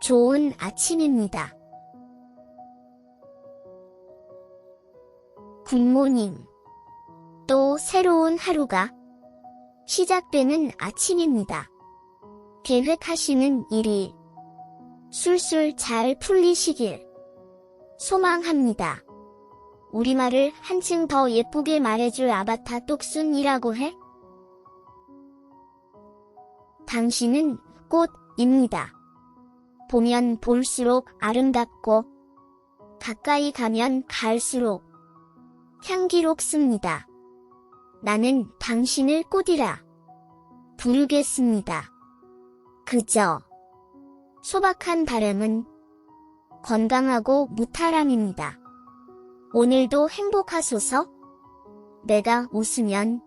좋은 아침입니다. 굿모닝. 또 새로운 하루가 시작되는 아침입니다. 계획하시는 일이 술술 잘 풀리시길 소망합니다. 우리말을 한층 더 예쁘게 말해줄 아바타 똑순이라고 해? 당신은 꽃입니다. 보면 볼수록 아름답고 가까이 가면 갈수록 향기롭습니다. 나는 당신을 꽃이라 부르겠습니다. 그저 소박한 바람은 건강하고 무탈함입니다. 오늘도 행복하소서. 내가 웃으면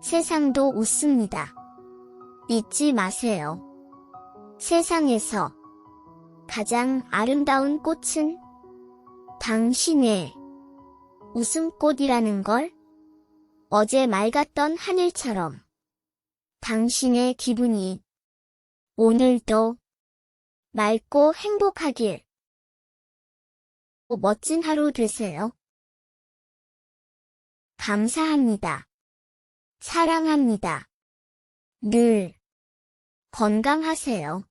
세상도 웃습니다. 잊지 마세요. 세상에서 가장 아름다운 꽃은 당신의 웃음꽃이라는 걸 어제 맑았던 하늘처럼 당신의 기분이 오늘도 맑고 행복하길 멋진 하루 되세요. 감사합니다. 사랑합니다. 늘 건강하세요.